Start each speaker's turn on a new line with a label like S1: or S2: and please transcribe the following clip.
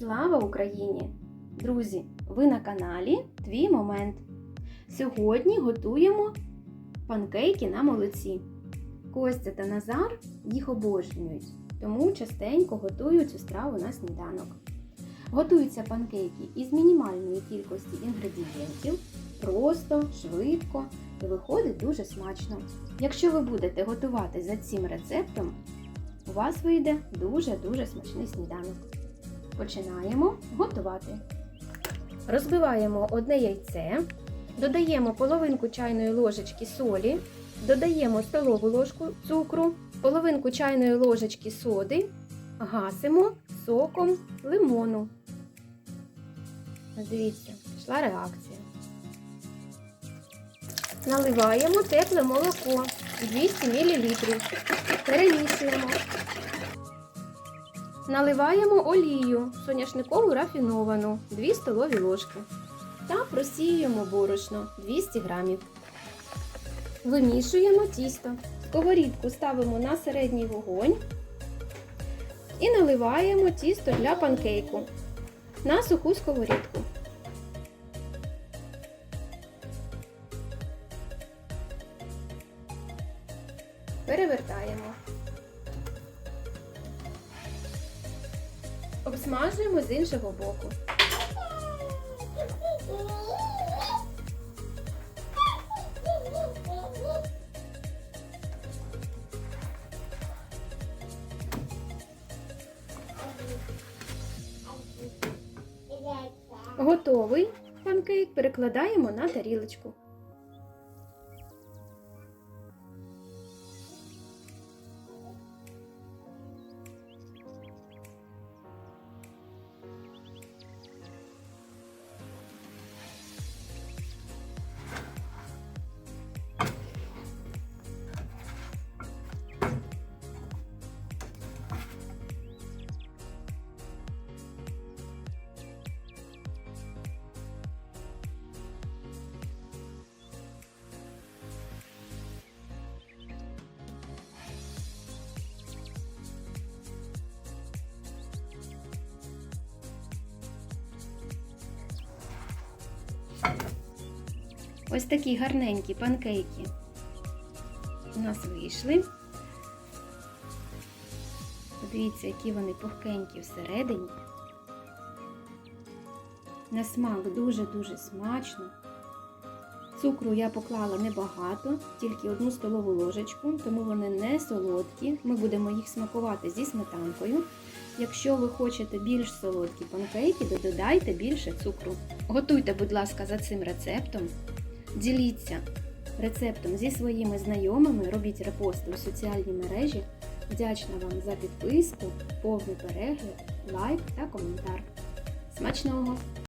S1: Слава Україні! Друзі, ви на каналі Твій Момент. Сьогодні готуємо панкейки на молоці. Костя та Назар їх обожнюють, тому частенько готують цю страву на сніданок. Готуються панкейки із мінімальної кількості інгредієнтів, просто, швидко і виходить дуже смачно. Якщо ви будете готувати за цим рецептом, у вас вийде дуже-дуже смачний сніданок. Починаємо готувати. Розбиваємо одне яйце, додаємо половинку чайної ложечки солі, додаємо столову ложку цукру, половинку чайної ложечки соди, гасимо соком лимону. Дивіться, пішла реакція. Наливаємо тепле молоко 200 мл. Перемішуємо. Наливаємо олію соняшникову рафіновану 2 столові ложки та просіюємо борошно 200 грамів. Вимішуємо тісто. Сковорідку ставимо на середній вогонь і наливаємо тісто для панкейку на суху сковорідку. Перевертаємо. Обсмажуємо з іншого боку. Готовий панкейк перекладаємо на тарілочку. Ось такі гарненькі панкейки у нас вийшли. Подивіться, які вони пухкенькі всередині. На смак дуже-дуже смачно. Цукру я поклала небагато, тільки одну столову ложечку, тому вони не солодкі. Ми будемо їх смакувати зі сметанкою. Якщо ви хочете більш солодкі панкейки, то додайте більше цукру. Готуйте, будь ласка, за цим рецептом. Діліться рецептом зі своїми знайомими, робіть репости у соціальній мережі. Вдячна вам за підписку, повний перегляд, лайк та коментар. Смачного!